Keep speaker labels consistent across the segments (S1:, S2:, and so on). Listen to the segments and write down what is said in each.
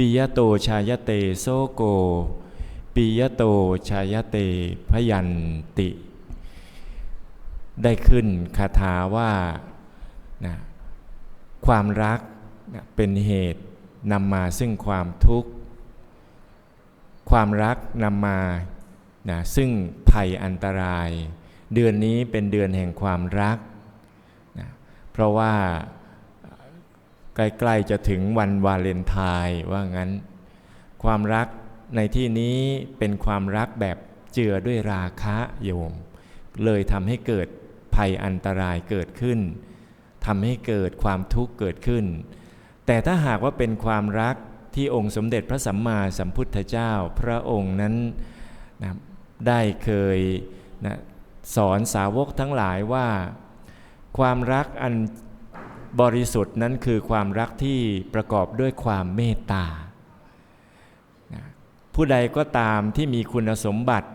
S1: ปิยโตชายเตโซโกปิยโตชายเตพยันติ ได้ขึ้นคาถาว่านะความรักนะเป็นเหตุนำมาซึ่งความทุกข์ ความรักนำมานะซึ่งภัยอันตราย เดือนนี้เป็นเดือนแห่งความรักนะเพราะว่า ใกล้ๆจะถึงวันวาเลนไทน์ว่างั้น ความรักในที่นี้เป็นความรักแบบเจือด้วยราคะโยม เลยทำให้เกิดภัยอันตรายเกิดขึ้นทำให้เกิดความทุกข์เกิดขึ้น แต่ถ้าหากว่าเป็นความรักที่องค์สมเด็จพระสัมมาสัมพุทธเจ้า พระองค์นั้นนะได้เคยนะสอนสาวกทั้งหลายว่า ความรักอัน บริสุทธิ์นั้นคือความรักที่ประกอบด้วยความเมตตา ผู้ใดก็ตามที่มีคุณสมบัติ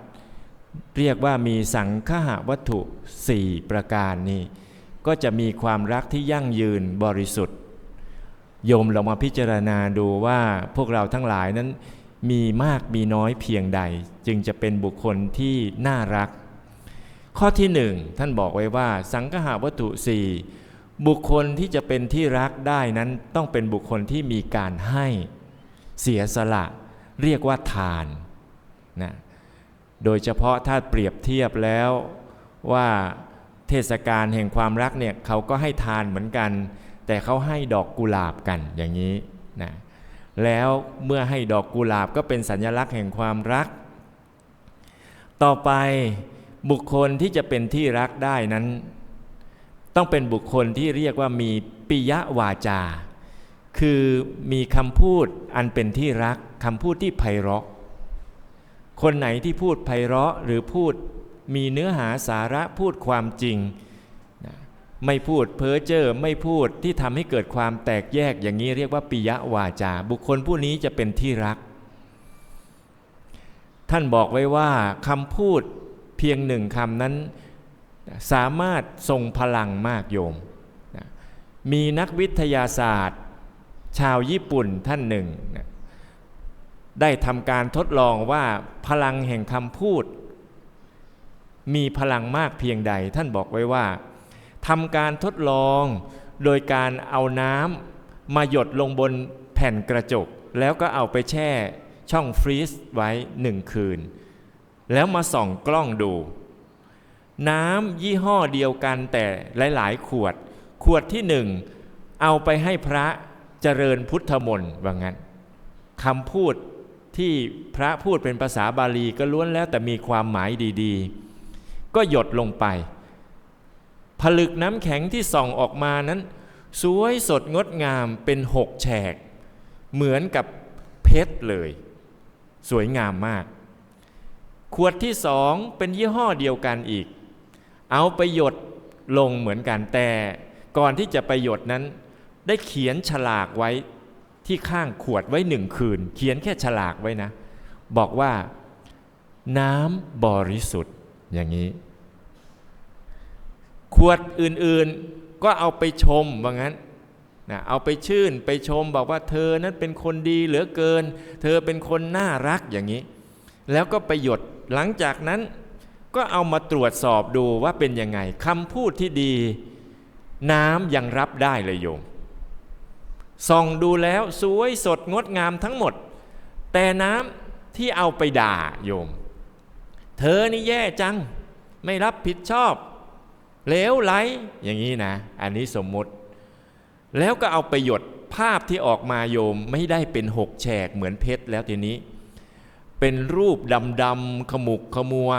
S1: เรียกว่ามีสังฆะวัตถุสี่ประการนี้ ก็จะมีความรักที่ยั่งยืนบริสุทธิ์ โยมเรามาพิจารณาดูว่าพวกเราทั้งหลายนั้นมีมากมีน้อยเพียงใด จึงจะเป็นบุคคลที่น่ารัก ข้อที่หนึ่งท่านบอกไว้ว่า สังฆะวัตถุสี่ บุคคลที่จะเป็นที่รักได้นั้นต้องเป็นบุคคลที่มีการให้เสียสละ เรียกว่าทานนะโดยเฉพาะถ้าเปรียบเทียบแล้วว่าเทศกาลแห่งความรักเนี่ยเขาก็ให้ทานเหมือนกัน แต่เขาให้ดอกกุหลาบกันอย่างนี้นะแล้วเมื่อให้ดอกกุหลาบก็เป็นสัญลักษณ์แห่งความรัก ต่อไปบุคคลที่จะเป็นที่รักได้นั้น ต้องเป็นบุคคลที่เรียกว่ามีปิยวาจา คือมีคำพูดอันเป็นที่รักคำพูดที่ไพเราะ คนไหนที่พูดไพเราะหรือพูดมีเนื้อหาสาระพูดความจริง ไม่พูดเพ้อเจ้อไม่พูดที่ทำให้เกิดความแตกแยกอย่างนี้เรียกว่าปิยวาจา บุคคลผู้นี้จะเป็นที่รัก ท่านบอกไว้ว่าคำพูดเพียงหนึ่งคำนั้น สามารถทรงพลังมากโยมนะมีนักวิทยาศาสตร์ ชาวญี่ปุ่นท่านหนึ่งนะได้ทำการทดลองว่าพลังแห่งคำพูด มีพลังมากเพียงใด ท่านบอกไว้ว่าทำการทดลองโดยการเอาน้ำมาหยดลงบนแผ่นกระจก แล้วก็เอาไปแช่ช่องฟรีซไว้หนึ่งคืน แล้วมาส่องกล้องดู น้ำยี่ห้อเดียวกันแต่หลาย ๆ ขวด ขวดที่หนึ่งเอาไปให้พระเจริญพุทธมนต์ว่างั้นคำพูดที่พระพูดเป็นภาษาบาลีก็ล้วนแล้วแต่มีความหมายดี ๆ ก็หยดลงไป ผลึกน้ำแข็งที่ส่องออกมานั้น สวยสดงดงามเป็นหกแฉก เหมือนกับเพชรเลย สวยงามมาก ขวดที่สองเป็นยี่ห้อเดียวกันอีก เอาไปหยดลงเหมือนกันแต่ก่อนที่จะไปหยดนั้น ได้เขียนฉลากไว้ที่ข้างขวดไว้หนึ่งคืน เขียนแค่ฉลากไว้นะ บอกว่าน้ำบริสุทธิ์อย่างนี้ ขวดอื่นๆก็เอาไปชมว่างั้นนะเอาไปชื่นไปชมบอกว่าเธอนั้นเป็นคนดีเหลือเกิน เธอเป็นคนน่ารักอย่างนี้ แล้วก็ไปหยดหลังจากนั้น ก็เอามาตรวจสอบดูว่าเป็นยังไงคำพูดที่ดี น้ำยังรับได้เลยโยมส่องดูแล้วสวยสดงดงามทั้งหมด แต่น้ำที่เอาไปด่าโยม เธอนี่แย่จัง ไม่รับผิดชอบเลวไหลอย่างนี้นะ อันนี้สมมติ แล้วก็เอาไปหยดภาพที่ออกมาโยมไม่ได้เป็นหกแฉกเหมือนเพชรแล้วทีนี้ เป็นรูปดำๆขมุกขมัว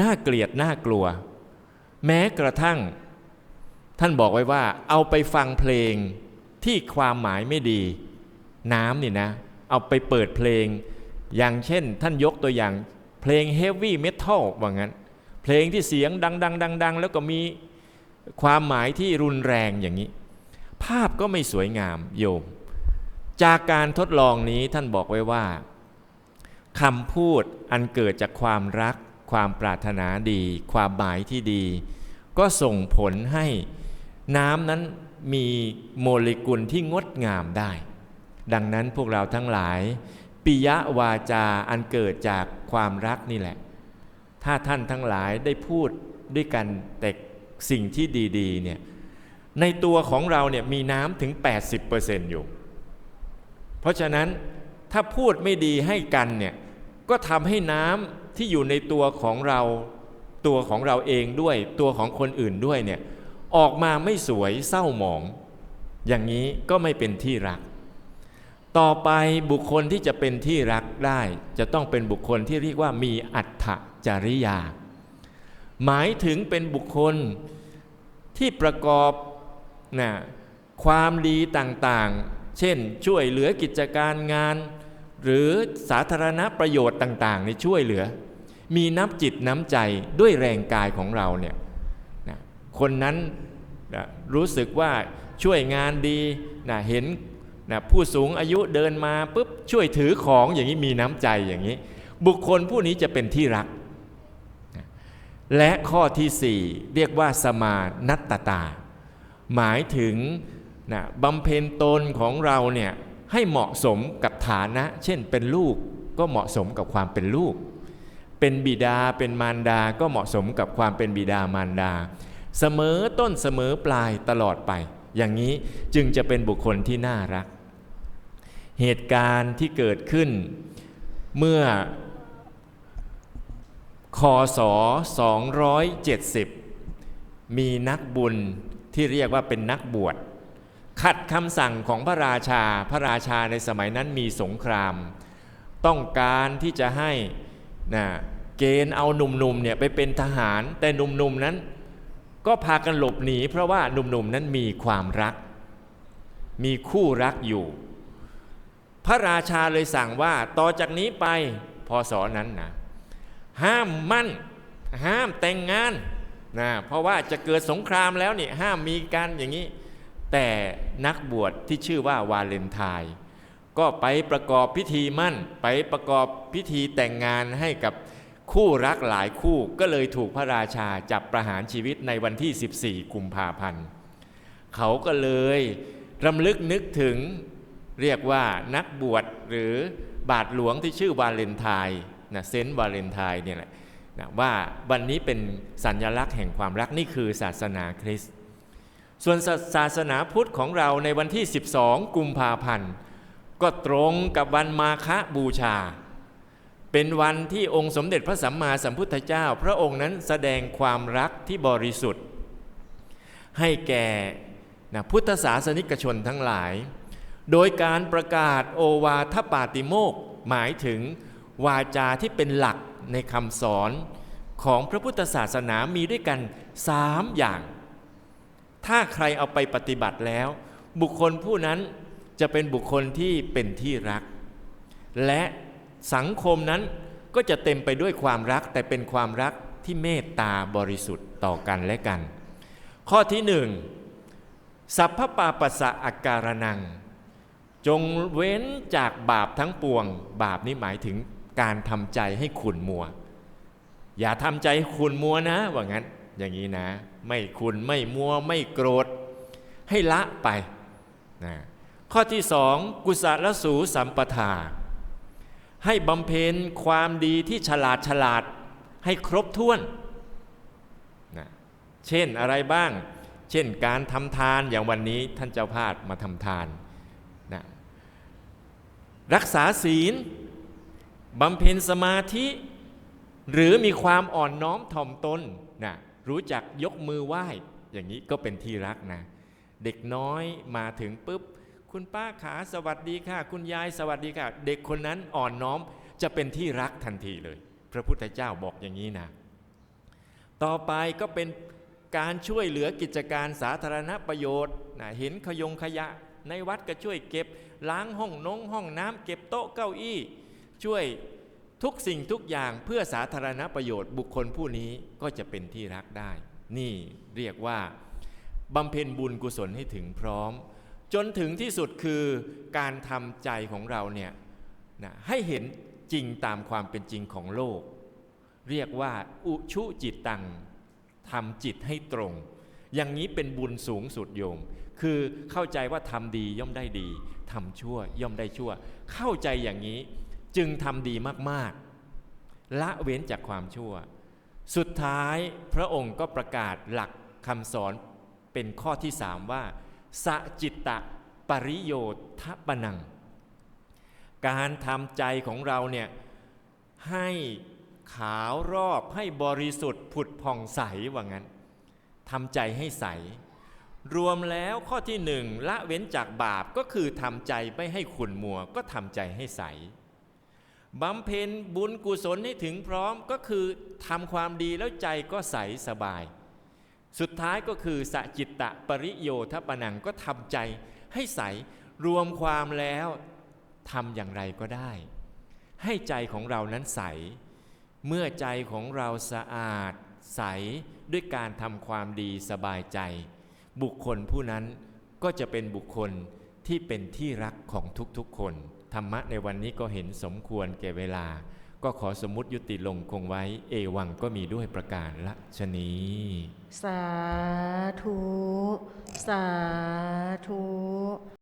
S1: น่าเกลียดน่ากลัว แม้กระทั่ง ท่านบอกไว้ว่า เอาไปฟังเพลงที่ความหมายไม่ดี น้ำนี่นะ เอาไปเปิดเพลง อย่างเช่น ท่านยกตัวอย่าง เพลงเฮฟวี่เมทัลว่างั้น เพลงที่เสียงดังๆดังๆแล้วก็มีความหมายที่รุนแรงอย่างนี้ ภาพก็ไม่สวยงามโยม จากการทดลองนี้ท่านบอกไว้ว่าคำพูดอันเกิดจากความรัก ความปรารถนาดี ความหมายที่ดี ก็ส่งผลให้น้ำนั้นมีโมเลกุลที่งดงามได้ ดังนั้นพวกเราทั้งหลายปิยวาจาอันเกิดจากความรักนี่แหละ ถ้าท่านทั้งหลายได้พูดด้วยกันแต่สิ่งที่ดีๆเนี่ยในตัวของเราเนี่ยมีน้ำถึง 80%อยู่ เพราะฉะนั้นถ้าพูดไม่ดีให้กันเนี่ย ก็ทำให้น้ำที่อยู่ในตัวของเราตัวของเราเองด้วยตัวของคนอื่นด้วยเนี่ยออกมาไม่สวยเศร้าหมอง อย่างนี้ก็ไม่เป็นที่รัก ต่อไปบุคคลที่จะเป็นที่รักได้ จะต้องเป็นบุคคลที่เรียกว่ามีอัตถจริยา หมายถึงเป็นบุคคลที่ประกอบนะความดีต่างๆ เช่น ช่วยเหลือกิจการงาน หรือสาธารณประโยชน์ต่างๆในช่วยเหลือ มีน้ำจิตน้ำใจด้วยแรงกายของเราเนี่ยนะคนนั้นนะรู้สึกว่าช่วยงานดีนะเห็นนะผู้สูงอายุเดินมาปุ๊บช่วยถือของอย่างนี้มีน้ำใจอย่างนี้ บุคคลผู้นี้จะเป็นที่รัก และข้อที่สี่เรียกว่าสมานัตตตา หมายถึงนะบำเพ็ญตนของเราเนี่ย ให้เหมาะสมกับฐานะ เช่นเป็นลูกก็เหมาะสมกับความเป็นลูก เป็นบิดาเป็นมารดาก็เหมาะสมกับความเป็นบิดามารดา เสมอต้นเสมอปลายตลอดไป อย่างนี้จึงจะเป็นบุคคลที่น่ารัก เหตุการณ์ที่เกิดขึ้นเมื่อคศ270 มีนักบุญที่เรียกว่าเป็นนักบวช ขัดคำสั่งของพระราชา พระราชาในสมัยนั้นมีสงคราม ต้องการที่จะให้นะเกณฑ์เอาหนุ่มๆเนี่ยไปเป็นทหาร แต่หนุ่มๆนั้นก็พากันหลบหนี เพราะว่าหนุ่มๆนั้นมีความรัก มีคู่รักอยู่ พระราชาเลยสั่งว่าต่อจากนี้ไปพศนั้นนะห้ามมั่น ห้ามแต่งงานนะเพราะว่าจะเกิดสงครามแล้วนี่ห้ามมีกันอย่างนี้ แต่นักบวชที่ชื่อว่าวาเลนไทน์ก็ไปประกอบพิธีมั่น ไปประกอบพิธีแต่งงานให้กับคู่รักหลายคู่ก็เลยถูกพระราชาจับประหารชีวิตในวันที่ 14 กุมภาพันธ์ เขาก็เลยรำลึกนึกถึงเรียกว่านักบวชหรือบาทหลวงที่ชื่อวาเลนไทน์นะเซนต์วาเลนไทน์เนี่ยแหละนะว่าวันนี้เป็นสัญลักษณ์แห่งความรักนี่คือศาสนาคริสต์ ส่วนศาสนาพุทธของเราในวันที่ 12 กุมภาพันธ์ก็ตรงกับวันมาฆบูชา เป็นวันที่องค์สมเด็จพระสัมมาสัมพุทธเจ้า พระองค์นั้นแสดงความรักที่บริสุทธิ์ ให้แก่นะพุทธศาสนิกชนทั้งหลาย โดยการประกาศโอวาทปาติโมกหมายถึงวาจาที่เป็นหลักในคำสอนของพระพุทธศาสนามีด้วยกันสามอย่าง ถ้าใครเอาไปปฏิบัติแล้ว บุคคลผู้นั้นจะเป็นบุคคลที่เป็นที่รัก และสังคมนั้นก็จะเต็มไปด้วยความรักแต่เป็นความรักที่เมตตาบริสุทธิ์ต่อกันและกัน ข้อที่หนึ่งสัพพปาปัสสะอาการนัง จงเว้นจากบาปทั้งปวง บาปนี้หมายถึงการทำใจให้ขุนมัว อย่าทำใจขุนมัวนะว่างั้น อย่างนี้นะ ไม่ขุนไม่มัวไม่โกรธ ให้ละไปนะข้อที่สองกุศลสูสัมปทา ให้บำเพ็ญความดีที่ฉลาดฉลาดให้ครบถ้วนนะเช่นอะไรบ้าง เช่นการทำทานอย่างวันนี้ท่านเจ้าภาพมาทำทานนะรักษาศีลบำเพ็ญสมาธิ หรือมีความอ่อนน้อมถ่อมตนนะ รู้จักยกมือไหว้ อย่างนี้ก็เป็นที่รักนะ เด็กน้อยมาถึงปุ๊บ คุณป้าขาสวัสดีค่ะ คุณยายสวัสดีค่ะ เด็กคนนั้นอ่อนน้อมจะเป็นที่รักทันทีเลย พระพุทธเจ้าบอกอย่างนี้นะ ต่อไปก็เป็นการช่วยเหลือกิจการสาธารณประโยชน์นะเห็นขยงขยะในวัดก็ช่วยเก็บ ล้างห้องนงห้องน้ำเก็บโต๊ะเก้าอี้ ช่วย ทุกสิ่งทุกอย่างเพื่อสาธารณประโยชน์บุคคลผู้นี้ก็จะเป็นที่รักได้ นี่เรียกว่าบำเพ็ญบุญกุศลให้ถึงพร้อม จนถึงที่สุดคือการทำใจของเราเนี่ยนะให้เห็นจริงตามความเป็นจริงของโลก เรียกว่าอุชุจิตตังทำจิตให้ตรง อย่างนี้เป็นบุญสูงสุดโยม คือเข้าใจว่าทำดีย่อมได้ดีทำชั่วย่อมได้ชั่ว เข้าใจอย่างนี้ จึงทำดีมากๆ ละเว้นจากความชั่ว สุดท้ายพระองค์ก็ประกาศหลักคำสอนเป็นข้อที่สามว่าสจิตตะปริโยทปนัง การทำใจของเราเนี่ยให้ขาวรอบให้บริสุทธิ์ผุดผ่องใสว่างั้นทำใจให้ใส รวมแล้วข้อที่หนึ่งละเว้นจากบาปก็คือทำใจไม่ให้ขุ่นมัวก็ทำใจให้ใส บำเพ็ญบุญกุศลให้ถึงพร้อมก็คือทำความดีแล้วใจก็ใสสบาย สุดท้ายก็คือสจิตตะปริโยทปนังก็ทำใจให้ใสรวมความแล้วทำอย่างไรก็ได้ ให้ใจของเรานั้นใส เมื่อใจของเราสะอาด ใสด้วยการทำความดีสบายใจ บุคคลผู้นั้นก็จะเป็นบุคคลที่เป็นที่รักของทุกๆคน ธรรมะในวันนี้ก็เห็นสมควรแก่เวลา ก็ขอสมมติยุติลงคงไว้ เอวังก็มีด้วยประการละชนี
S2: สาธุ สาธุ